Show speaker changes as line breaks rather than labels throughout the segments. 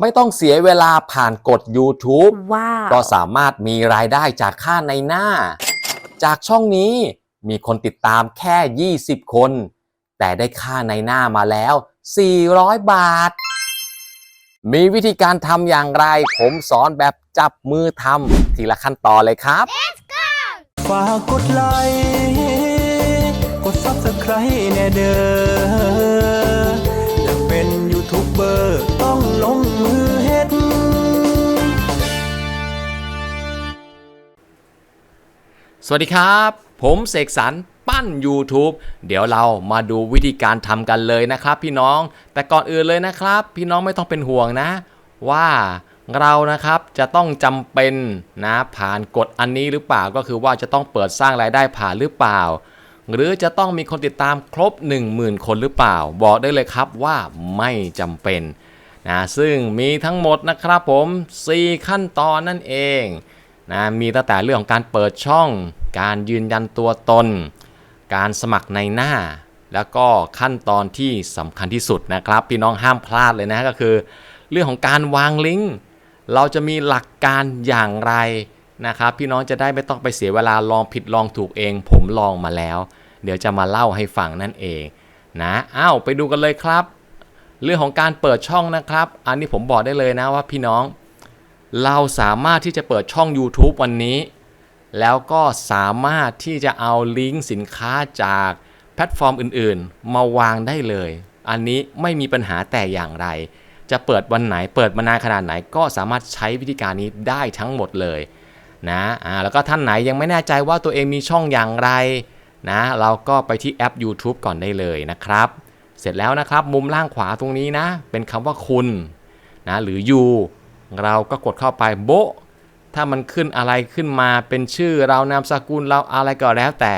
ไม่ต้องเสียเวลาผ่านกด YouTube
ว้าว
ก็สามารถมีรายได้จากค่าในหน้า จากช่องนี้มีคนติดตามแค่ 20 คน แต่ได้ค่าในหน้ามาแล้ว 400 บาท มีวิธีการทำอย่างไร ผมสอนแบบจับมือทำทีละขั้นตอนเลยครับ
ฝากกดไลค์กด Subscribe แน่เด้ออยากเป็นยูทูบเบอร์
สวัสดีครับ ผมเสกสรรปั้น YouTube เดี๋ยวเรามาดูวิธีการทำกันเลยนะครับพี่น้องแต่ก่อนอื่นเลยนะครับ พี่น้องไม่ต้องเป็นห่วงนะ ว่าเรานะครับจะต้องจำเป็นนะผ่านกฎอันนี้หรือเปล่าก็คือว่าจะต้องเปิดสร้างรายได้ผ่านหรือเปล่า หรือจะต้องมีคนติดตามครบ 10,000 คนหรือเปล่า บอกได้เลยครับว่าไม่จำเป็นนะซึ่งมีทั้งหมดนะครับผม 4 ขั้นตอนนั่นเอง นะมีตั้งแต่เรื่องของการเปิดช่อง การยืนยันตัวตน การสมัครในหน้า แล้วก็ขั้นตอนที่สำคัญที่สุดนะครับ พี่น้องห้ามพลาดเลยนะก็คือ เรื่องของการวางลิงก์เราจะมีหลักการอย่างไรนะครับ พี่น้องจะได้ไม่ต้องไปเสียเวลาลองผิดลองถูกเอง ผมลองมาแล้ว เดี๋ยวจะมาเล่าให้ฟังนั่นเองนะอ้าวไปดูกันเลยครับ เรื่องของการเปิดช่องนะครับ อันนี้ผมบอกได้เลยนะว่าพี่น้อง เราสามารถที่จะเปิดช่อง YouTube วันนี้ แล้วก็สามารถที่จะเอาลิงก์สินค้าจากแพลตฟอร์มอื่นๆ มาวางได้เลย อันนี้ไม่มีปัญหาแต่อย่างไร จะเปิดวันไหน เปิดมานานขนาดไหน ก็สามารถใช้วิธีการนี้ได้ทั้งหมดเลยนะอ่าแล้วก็ท่านไหนยังไม่แน่ใจว่าตัวเองมีช่องอย่างไรนะเราก็ไปที่แอป YouTube ก่อนได้เลยนะครับ เสร็จแล้วนะครับมุมล่างขวาตรงนี้นะ เป็นคำว่าคุณนะหรือ you เราก็กดเข้าไปโบะถ้ามันขึ้นอะไรขึ้นมาเป็นชื่อเรานามสกุลเราอะไรก็แล้วแต่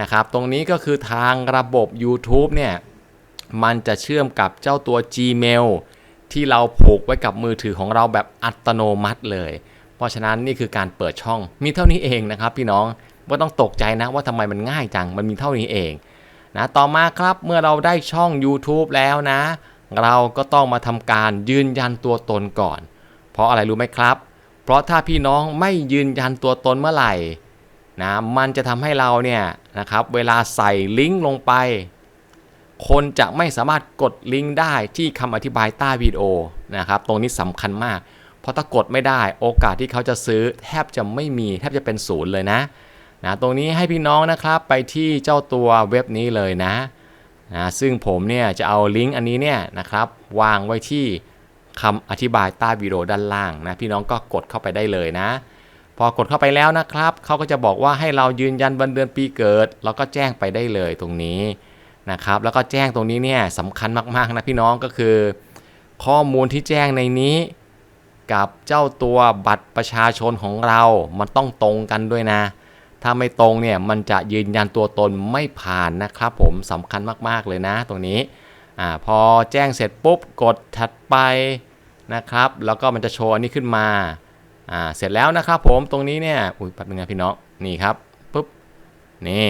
นะครับตรงนี้ก็คือทางระบบ YouTube เนี่ยมันจะเชื่อมกับเจ้าตัว Gmail ที่เราผูกไว้กับมือถือของเราแบบอัตโนมัติเลย เพราะฉะนั้นนี่คือการเปิดช่องมีเท่านี้เองนะครับ พี่น้องไม่ต้องตกใจนะว่าทำไมมันง่ายจังมันมีเท่านี้เองนะต่อมาครับเมื่อเราได้ช่อง YouTube แล้วนะ เราก็ต้องมาทำการยืนยันตัวตนก่อน เพราะอะไรรู้ไหมครับ เพราะถ้าพี่น้องไม่ยืนยันตัวตนเมื่อไหร่นะมันจะทำให้เราเนี่ยนะครับ เวลาใส่ลิงก์ลงไป คนจะไม่สามารถกดลิงก์ได้ที่คำอธิบายใต้วิดีโอนะครับ ตรงนี้สำคัญมาก เพราะถ้ากดไม่ได้โอกาสที่เขาจะซื้อแทบจะไม่มีแทบจะเป็นศูนย์เลยนะนะตรงนี้ให้พี่น้องนะครับไปที่เจ้าตัวเว็บนี้เลยนะนะซึ่งผมเนี่ยจะเอาลิงก์อันนี้เนี่ยนะครับวางไว้ที่ คำอธิบายใต้วิดีโอด้านล่างนะพี่น้องก็กดเข้าไปได้เลยนะ พอกดเข้าไปแล้วนะครับเขาก็จะบอกว่าให้เรายืนยันวันเดือนปีเกิดเราก็แจ้งไปได้เลยตรงนี้นะครับ แล้วก็แจ้งตรงนี้เนี่ยสำคัญมากๆนะพี่น้องก็คือ ข้อมูลที่แจ้งในนี้กับเจ้าตัวบัตรประชาชนของเรา มันต้องตรงกันด้วยนะ ถ้าไม่ตรงเนี่ยมันจะยืนยันตัวตนไม่ผ่านนะครับผมสำคัญมากๆเลยนะตรงนี้ อ่าพอแจ้งเสร็จปุ๊บกดถัดไปนะครับ แล้วก็มันจะโชว์อันนี้ขึ้นมาอ่าเสร็จแล้วนะครับผมตรงนี้เนี่ยอุ้ยแป๊บนึงนะพี่น้องนี่ครับปุ๊บนี่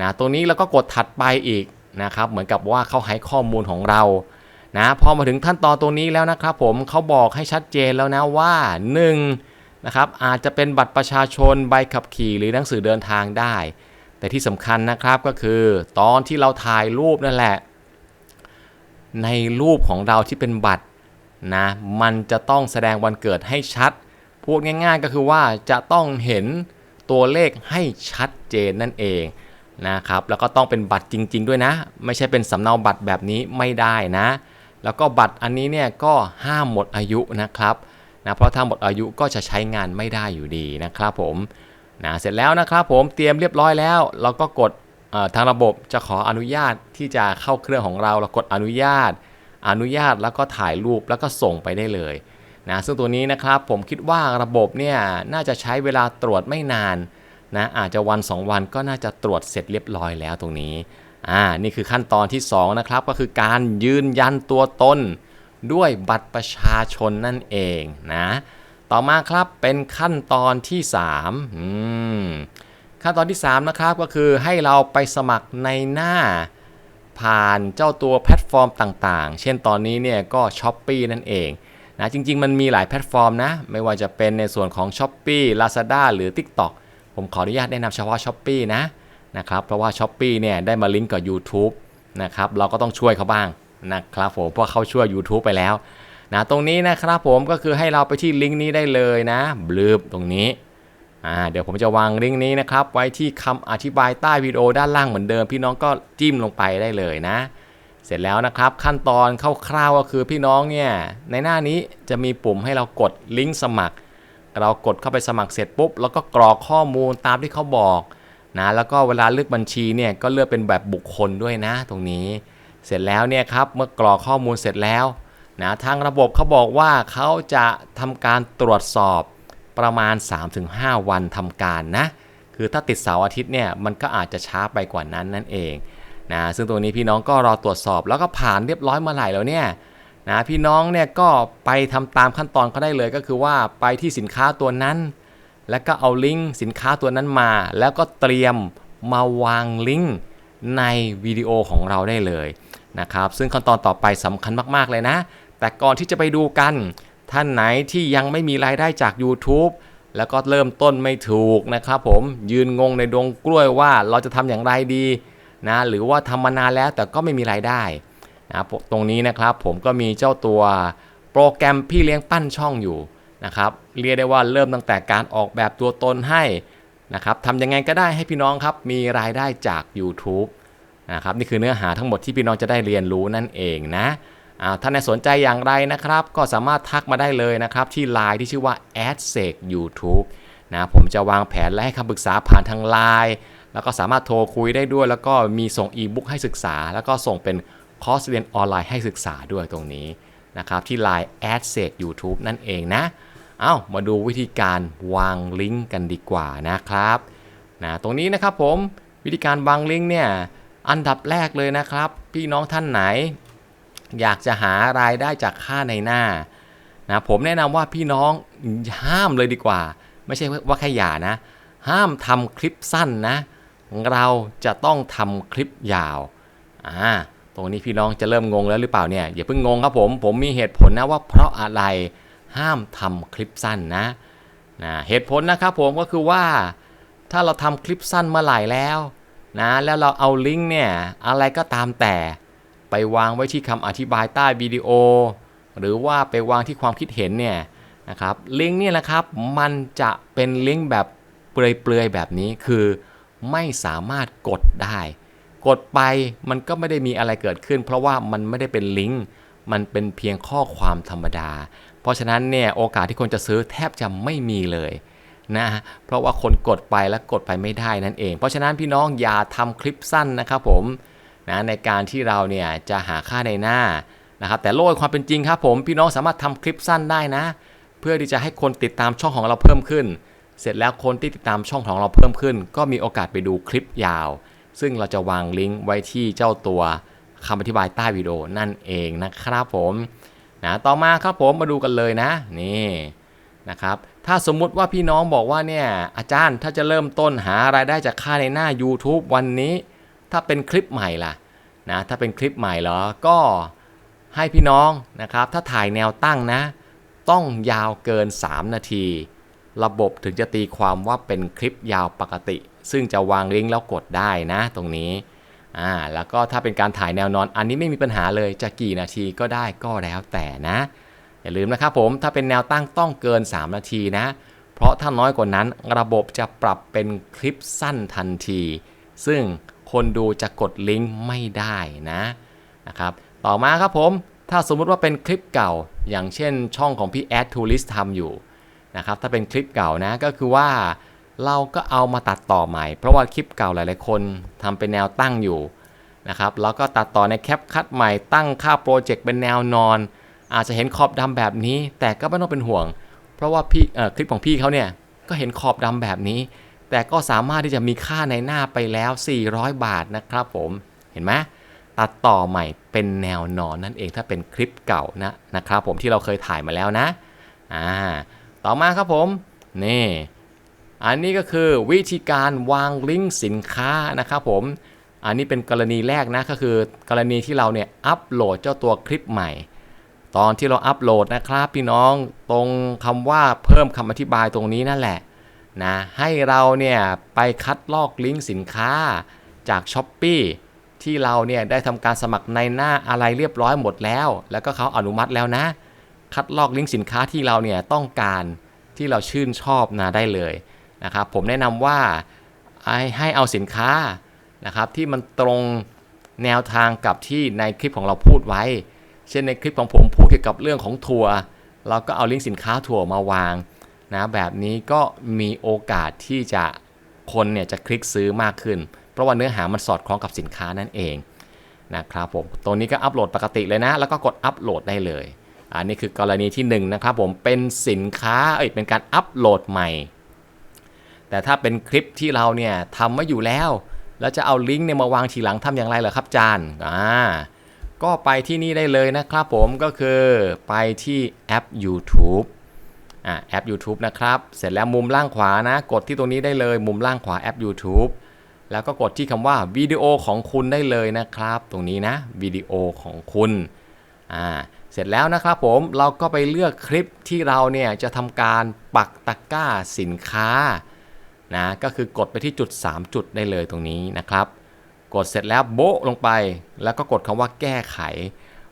นะตรงนี้แล้วก็กดถัดไปอีกนะครับ เหมือนกับว่าเขาให้ข้อมูลของเรานะพอมาถึงขั้นตอนตรงนี้แล้วนะครับ ผมเขาบอกให้ชัดเจนแล้วนะว่า 1 นะครับอาจจะเป็นบัตรประชาชนใบขับขี่หรือหนังสือเดินทางได้ แต่ที่สำคัญนะครับก็คือ ตอนที่เราถ่ายรูปนั่นแหละ ในรูปของเราที่เป็นบัตรนะมันจะต้องแสดงวันเกิดให้ชัด พูดง่ายๆก็คือว่าจะต้องเห็นตัวเลขให้ชัดเจนนั่นเองนะครับแล้วก็ต้องเป็นบัตรจริง ๆ ด้วยนะ ไม่ใช่เป็นสำเนาบัตรแบบนี้ไม่ได้นะ แล้วก็บัตรอันนี้เนี่ยก็ห้ามหมดอายุนะครับนะเพราะถ้าหมดอายุก็จะใช้งานไม่ได้อยู่ดีนะครับผมนะเสร็จแล้วนะครับผมเตรียมเรียบร้อยแล้ว เราก็กด ทางระบบจะขออนุญาตที่จะเข้าเครื่องของเราเรากดอนุญาต อนุญาตแล้วก็ถ่ายรูปแล้วก็ส่งไปได้เลยนะซึ่งตัวนี้นะครับผมคิดว่าระบบเนี่ยน่าจะใช้เวลาตรวจไม่นานนะอาจจะวัน 2 วันก็น่าจะตรวจเสร็จเรียบร้อยแล้วตรงนี้อ่านี่คือขั้นตอนที่ 2 นะครับ ก็คือการยืนยันตัวตนด้วยบัตรประชาชนนั่นเองนะต่อมาครับเป็นขั้นตอนที่3อืม ขั้นตอนที่ 3 นะครับก็คือให้เราไปสมัครในหน้าผ่านเจ้าตัวแพลตฟอร์มต่างๆ เช่นตอนนี้เนี่ยก็ s h อ p e e นั่นเองนะจริง ๆ มันมีหลายแพลตฟอร์มนะ ไม่ว่าจะเป็นในส่วนของ s h อ p e e Lazada หรือ TikTok ผมขออนุญาตแนะนำเฉพาะ s h อ p e e นะนะครับเพราะว่า s h อ p e e เนี่ยได้มาลิงก์กับ YouTube นะครับเราก็ต้องช่วยเขาบ้างนะครับผมเพราะเขาช่วย YouTube ไปแล้วนะตรงนี้นะครับผมก็คือให้เราไปที่ลิงก์นี้ได้เลยนะบลืบตรงนี้ เดี๋ยวผมจะวางลิงก์นี้นะครับ ไว้ที่คำอธิบายใต้วิดีโอด้านล่างเหมือนเดิม พี่น้องก็จิ้มลงไปได้เลยนะ เสร็จแล้วนะครับ ขั้นตอนคร่าวๆก็คือพี่น้องเนี่ยในหน้านี้จะมีปุ่มให้เรากดลิงก์สมัคร เรากดเข้าไปสมัครเสร็จปุ๊บแล้วก็กรอกข้อมูลตามที่เขาบอกนะแล้วก็เวลาเลือกบัญชีเนี่ยก็เลือกเป็นแบบบุคคลด้วยนะ ตรงนี้ เสร็จแล้วเนี่ยครับเมื่อกรอกข้อมูลเสร็จแล้วนะทางระบบเขาบอกว่าเขาจะทำการตรวจสอบ ประมาณ 3-5 วันทำการนะ คือถ้าติดเสาร์อาทิตย์เนี่ยมันก็อาจจะช้าไปกว่านั้นนั่นเองนะซึ่งตัวนี้พี่น้องก็รอตรวจสอบแล้วก็ผ่านเรียบร้อยมื่อไหร่แล้วเนี่ยนะพี่น้องเนี่ยก็ไปทำตามขั้นตอนเขาได้เลยก็คือว่าไปที่สินค้าตัวนั้น แล้วก็เอาลิงก์สินค้าตัวนั้นมา แล้วก็เตรียมมาวางลิงก์ในวิดีโอของเราได้เลยนะครับซึ่งขั้นตอนต่อไปสำคัญมากๆเลยนะ แต่ก่อนที่จะไปดูกัน ท่านไหนที่ยังไม่มีรายได้จาก YouTube แล้วก็เริ่มต้นไม่ถูกนะครับผมยืนงงในดงกล้วยว่าเราจะทำอย่างไรดีนะหรือว่าทำมานานแล้วแต่ก็ไม่มีรายได้นะตรงนี้นะครับผมก็มีเจ้าตัวโปรแกรมพี่เลี้ยงปั้นช่องอยู่นะครับเรียกได้ว่าเริ่มตั้งแต่การออกแบบตัวตนให้นะครับทำยังไงก็ได้ให้พี่น้องครับมีรายได้จาก YouTube นะครับนี่คือเนื้อหาทั้งหมดที่พี่น้องจะได้เรียนรู้นั่นเองนะ ท่านใดสนใจอย่างไรนะครับ ก็สามารถทักมาได้เลยนะครับ ที่ Line ที่ชื่อว่า a d s e c YouTube นะผมจะวางแผนและให้คำปรึกษาผ่านทาง Line แล้วก็สามารถโทรคุยได้ด้วย แล้วก็มีส่งอีบุ๊กให้ศึกษา แล้วก็ส่งเป็นคอร์สเรียนออนไลน์ให้ศึกษาด้วยตรงนี้นะครับที่ Line a d s e c YouTube นั่นเองนะเอ้ามาดูวิธีการวางลิงก์กันดีกว่านะครับนะตรงนี้นะครับผมวิธีการวางลิงก์เนี่ยอันดับแรกเลยนะครับ พี่น้องท่านไหน อยากจะหารายได้จากค่าในหน้านะผมแนะนำว่าพี่น้องห้ามเลยดีกว่า ไม่ใช่ว่าแค่อย่านะ ห้ามทำคลิปสั้นนะ เราจะต้องทำคลิปยาวอ่าตรงนี้พี่น้องจะเริ่มงงแล้วหรือเปล่าเนี่ยอย่าเพิ่งงงครับผมผมมีเหตุผลนะว่าเพราะอะไรห้ามทำคลิปสั้นนะนะเหตุผลนะครับผมก็คือว่า ถ้าเราทำคลิปสั้นเมื่อไหร่แล้วนะแล้วเราเอาลิงก์เนี่ยอะไรก็ตามแต่ ไปวางไว้ที่คำอธิบายใต้วิดีโอ หรือว่าไปวางที่ความคิดเห็นเนี่ยนะครับลิงก์เนี่ยนะครับมันจะเป็นลิงก์แบบเปลือยๆแบบนี้คือไม่สามารถกดได้ กดไปมันก็ไม่ได้มีอะไรเกิดขึ้น เพราะว่ามันไม่ได้เป็นลิงก์มันเป็นเพียงข้อความธรรมดา เพราะฉะนั้นเนี่ยโอกาสที่คนจะซื้อแทบจะไม่มีเลยนะเพราะว่าคนกดไปแล้วกดไปไม่ได้นั่นเอง เพราะฉะนั้นพี่น้องอย่าทำคลิปสั้นนะครับผม นะในการที่เราเนี่ยจะหาค่าในหน้านะครับแต่โลกความเป็นจริงครับผมพี่น้องสามารถทำคลิปสั้นได้นะ เพื่อที่จะให้คนติดตามช่องของเราเพิ่มขึ้น เสร็จแล้วคนที่ติดตามช่องของเราเพิ่มขึ้น ก็มีโอกาสไปดูคลิปยาว ซึ่งเราจะวางลิงก์ไว้ที่เจ้าตัวคำอธิบายใต้วิดีโอนั่นเองนะครับผมนะต่อมาครับผมมาดูกันเลยนะนี่นะครับถ้าสมมุติว่าพี่น้องบอกว่าเนี่ยอาจารย์ถ้าจะเริ่มต้นหารายได้จากค่าในหน้า YouTube วันนี้ ถ้าเป็นคลิปใหม่ล่ะนะถ้าเป็นคลิปใหม่เหรอก็ให้พี่น้องนะครับ ถ้าถ่ายแนวตั้งนะ ต้องยาวเกิน 3 นาที ระบบถึงจะตีความว่าเป็นคลิปยาวปกติ ซึ่งจะวางลิงก์แล้วกดได้นะตรงนี้อ่าแล้วก็ถ้าเป็นการถ่ายแนวนอนอันนี้ไม่มีปัญหาเลยจะกี่นาทีก็ได้ก็แล้วแต่นะ อย่าลืมนะครับผมถ้าเป็นแนวตั้งต้องเกิน 3 นาทีนะ เพราะถ้าน้อยกว่านั้นระบบจะปรับเป็นคลิปสั้นทันที ซึ่ง คนดูจะกดลิงก์ไม่ได้นะนะครับต่อมาครับผม ถ้าสมมุติว่าเป็นคลิปเก่า อย่างเช่นช่องของพี่แอดทูริสทำอยู่นะครับถ้าเป็นคลิปเก่านะก็คือว่าเราก็เอามาตัดต่อใหม่ เพราะว่าคลิปเก่าหลาย ๆ คนทำเป็นแนวตั้งอยู่นะครับแล้วก็ตัดต่อในแคปคัดใหม่ตั้งค่าโปรเจกต์เป็นแนวนอน อาจจะเห็นขอบดำแบบนี้ แต่ก็ไม่ต้องเป็นห่วง เพราะว่าพี่คลิปของพี่เขาเนี่ยก็เห็นขอบดำแบบนี้ แต่ก็สามารถที่จะมีค่าในหน้าไปแล้ว 400 บาทนะครับผมเห็นไหมตัดต่อใหม่เป็นแนวนอนนั่นเองถ้าเป็นคลิปเก่านะนะครับผมที่เราเคยถ่ายมาแล้วนะอ่าต่อมาครับผมนี่อันนี้ก็คือวิธีการวางลิงก์สินค้านะครับผมอันนี้เป็นกรณีแรกนะก็คือกรณีที่เราเนี่ยอัปโหลดเจ้าตัวคลิปใหม่ ตอนที่เราอัปโหลดนะครับพี่น้องตรงคำว่าเพิ่มคำอธิบายตรงนี้นั่นแหละ นะให้เราเนี่ยไปคัดลอกลิงก์สินค้าจาก s h อ p e e ที่เราเนี่ยได้ทำการสมัครในหน้าอะไรเรียบร้อยหมดแล้ว แล้วก็เขาอนุมัติแล้วนะ คัดลอกลิงก์สินค้าที่เราเนี่ยต้องการที่เราชื่นชอบนะได้เลยนะครับผมแนะนำว่าให้ให้เอาสินค้านะครับที่มันตรงแนวทางกับที่ในคลิปของเราพูดไว้ เช่นในคลิปของผมพูดเกี่ยวกับเรื่องของทัวร์เราก็เอาลิงก์สินค้าทัวร์มาวาง นะแบบนี้ก็มีโอกาสที่จะคนเนี่ยจะคลิกซื้อมากขึ้น เพราะว่าเนื้อหามันสอดคล้องกับสินค้านั่นเองนะครับผมตัวนี้ก็อัปโหลดปกติเลยนะ แล้วก็กดอัปโหลดได้เลย อันนี้คือกรณีที่1นงนะครับผมเป็นสินค้าเอ้ยเป็นการอัปโหลดใหม่ แต่ถ้าเป็นคลิปที่เราเนี่ยทำไว้อยู่แล้ว แล้วจะเอาลิงก์เนี่ยมาวางทีหลังทำอย่างไรเหรอครับจานอ่าก็ไปที่นี่ได้เลยนะครับผมก็คือไปที่แอป YouTube อ่าแอป YouTube นะครับ เสร็จแล้วมุมล่างขวานะ กดที่ตรงนี้ได้เลย มุมล่างขวาแอป YouTube แล้วก็กดที่คำว่าวิดีโอของคุณได้เลยนะครับ ตรงนี้นะวิดีโอของคุณอ่าเสร็จแล้วนะครับผมเราก็ไปเลือกคลิปที่เราเนี่ยจะทำการปักตะกร้าสินค้านะก็คือกดไปที่จุด 3 จุดได้เลยตรงนี้นะครับ กดเสร็จแล้วโบ๊ะลงไป แล้วก็กดคำว่าแก้ไข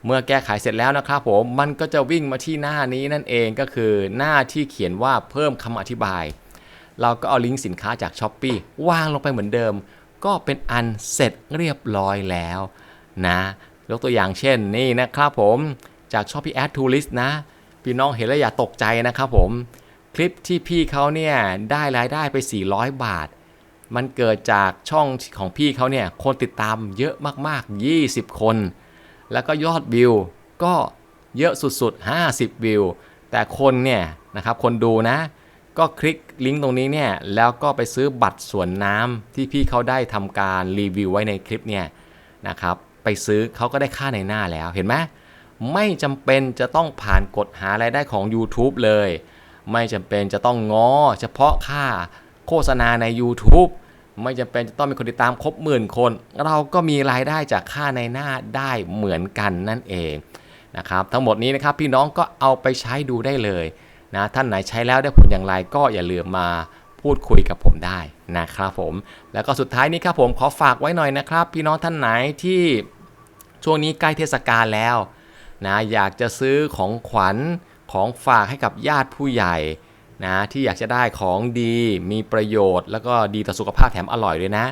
เมื่อแก้ไขเสร็จแล้วนะครับผมมันก็จะวิ่งมาที่หน้านี้นั่นเองก็คือหน้าที่เขียนว่าเพิ่มคำอธิบาย เราก็เอาลิงก์สินค้าจาก s h อ p e e วางลงไปเหมือนเดิม ก็เป็นอันเสร็จเรียบร้อยแล้วนะยกตัวอย่างเช่นนี่นะครับผมจาก s h o p e e Add to List นะ พี่น้องเห็นแล้วอย่าตกใจนะครับผม คลิปที่พี่เขาเนี่ยได้รายได้ไป 400 บาท มันเกิดจากช่องของพี่เขาเนี่ยคนติดตามเยอะมากๆ 20 คน แล้วก็ยอดวิวก็เยอะสุดๆ 50 วิว แต่คนเนี่ยนะครับคนดูนะ ก็คลิกลิงก์ตรงนี้เนี่ยแล้วก็ไปซื้อบัตรสวนน้ำที่พี่เขาได้ทำการรีวิวไว้ในคลิปเนี่ยนะครับไปซื้อเขาก็ได้ค่าในหน้าแล้วเห็นไหมไม่จำเป็นจะต้องผ่านกฎหารายได้ของ YouTube เลย ไม่จำเป็นจะต้องงอเฉพาะค่าโฆษณาใน YouTube ไม่จำเป็นจะต้องมีคนติดตามครบหมื่นคน เราก็มีรายได้จากค่าในหน้าได้เหมือนกันนั่นเองนะครับทั้งหมดนี้นะครับพี่น้องก็เอาไปใช้ดูได้เลยนะท่านไหนใช้แล้วได้ผลอย่างไรก็อย่าลืมมาพูดคุยกับผมได้นะครับผม แล้วก็สุดท้ายนี้ครับผมขอฝากไว้หน่อยนะครับ พี่น้องท่านไหนที่ช่วงนี้ใกล้เทศกาลแล้วนะอยากจะซื้อของขวัญของฝากให้กับญาติผู้ใหญ่ นะที่อยากจะได้ของดีมีประโยชน์ แล้วก็ดีต่อสุขภาพแถมอร่อยด้วยนะ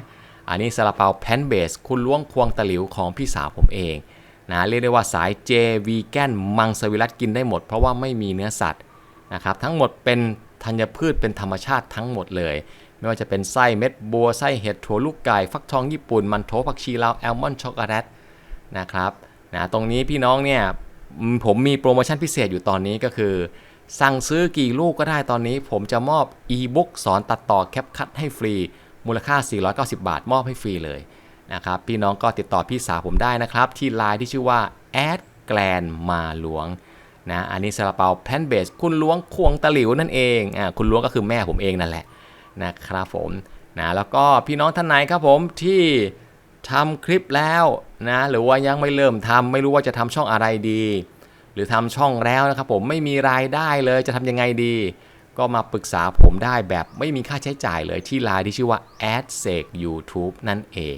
อันนี้ซาลาเปาแพนเบสคุณล้วงควงตะหลิวของพี่สาวผมเองนะเรียกได้ว่าสายเจวีแกนมังสวิรัตกินได้หมดเพราะว่าไม่มีเนื้อสัตว์นะครับทั้งหมดเป็นธัญพืชเป็นธรรมชาติทั้งหมดเลย ไม่ว่าจะเป็นไส้เม็ดบัวไส้เห็ดถั่วลูกไก่ฟักทองญี่ปุ่น มันโถผักชีลาวแอลมอนช็อกโกแลตนะครับนะตรงนี้พี่น้องเนี่ยผมมีโปรโมชั่นพิเศษอยู่ตอนนี้ก็คือ สั่งซื้อกี่ลูกก็ได้ตอนนี้ ผมจะมอบอีบุ๊กสอนตัดต่อแคปคัดให้ฟรี มูลค่า 490 บาท มอบให้ฟรีเลยนะครับพี่น้องก็ติดต่อพี่สาวผมได้นะครับ ที่ไลน์ที่ชื่อว่าแอดแกลนมาหลวงนะอันนี้ซาลาเปาแพนเบสคุณล้วงควงตะหลิวนั่นเองอ่าคุณล้วงก็คือแม่ผมเองนั่นแหละนะครับผมนะแล้วก็พี่น้องท่านไหนครับผมที่ทำคลิปแล้วนะหรือว่ายังไม่เริ่มทำไม่รู้ว่าจะทำช่องอะไรดี หรือทำช่องแล้วนะครับผมไม่มีรายได้เลยจะทำยังไงดี ก็มาปรึกษาผมได้แบบไม่มีค่าใช้จ่ายเลยที่ไลน์ที่ชื่อว่า a d s e c YouTube นั่นเอง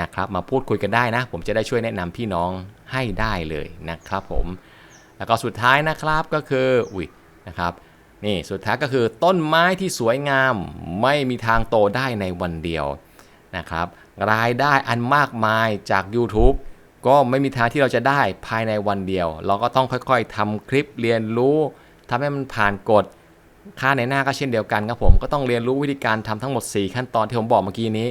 นะครับมาพูดคุยกันได้นะ ผมจะได้ช่วยแนะนำพี่น้องให้ได้เลยนะครับผมแล้วก็สุดท้ายนะครับก็คืออุ้ยนะครับนี่สุดท้ายก็คือต้นไม้ที่สวยงามไม่มีทางโตได้ในวันเดียวนะครับรายได้อันมากมายจาก YouTube ก็ไม่มีทางที่เราจะได้ภายในวันเดียว เราก็ต้องค่อยๆทำคลิปเรียนรู้ทำให้มันผ่านกฎค่าในหน้าก็เช่นเดียวกันครับผมก็ต้องเรียนรู้วิธีการทำทั้งหมด 4 ขั้นตอนที่ผมบอกเมื่อกี้นี้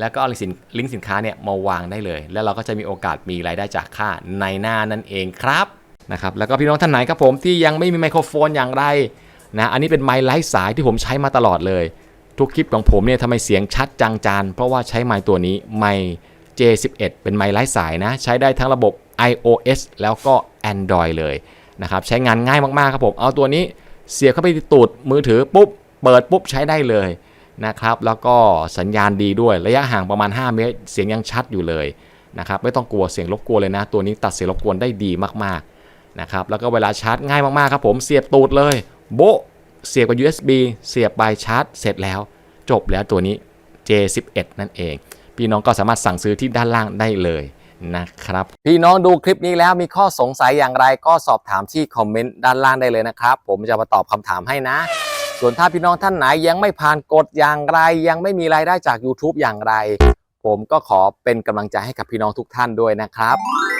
แล้วก็เอาลิงก์สินลิงก์สินค้าเนี่ยมาวางได้เลย แล้วเราก็จะมีโอกาสมีรายได้จากค่าในหน้านั่นเองครับนะครับแล้วก็พี่น้องท่านไหนครับผมที่ยังไม่มีไมโครโฟนอย่างไรนะอันนี้เป็นไมค์ไร้สายที่ผมใช้มาตลอดเลย ทุกคลิปของผมเนี่ยทำไมเสียงชัดจังจานเพราะว่าใช้ไมค์ตัวนี้ไมค์ J11 เป็นไมค์ไร้สายนะ ใช้ได้ทั้งระบบ iOS แล้วก็ Android เลยนะครับ ใช้งานง่ายมากๆครับผม เอาตัวนี้เสียบเข้าไปตูดมือถือปุ๊บ เปิดปุ๊บใช้ได้เลยนะครับ แล้วก็สัญญาณดีด้วยระยะห่างประมาณ 5 เมตร เสียงยังชัดอยู่เลยนะครับ ไม่ต้องกลัวเสียงรบกวนเลยนะ ตัวนี้ตัดเสียงรบกวนได้ดีมากๆนะครับ แล้วก็เวลาชาร์จง่ายมากๆครับผม เสียบตูดเลย โบเสียบกับ USB เสียบไปชาร์จ เสร็จแล้ว จบแล้วตัวนี้ J11 นั่นเอง พี่น้องก็สามารถสั่งซื้อที่ด้านล่างได้เลยนะครับ พี่น้องดูคลิปนี้แล้วมีข้อสงสัยอย่างไรก็สอบถามที่คอมเมนต์ด้านล่างได้เลยนะครับ ผมจะมาตอบคำถามให้นะ ส่วนถ้าพี่น้องท่านไหนยังไม่ผ่านกฎอย่างไร ยังไม่มีรายได้จาก YouTube อย่างไร ผมก็ขอเป็นกำลังใจให้กับพี่น้องทุกท่านด้วยนะครับ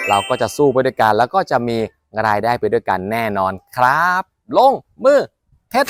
เราก็จะสู้ไปด้วยกันแล้วก็จะมีรายได้ไปด้วยกันแน่นอนครับ ลงมือเฮ็ด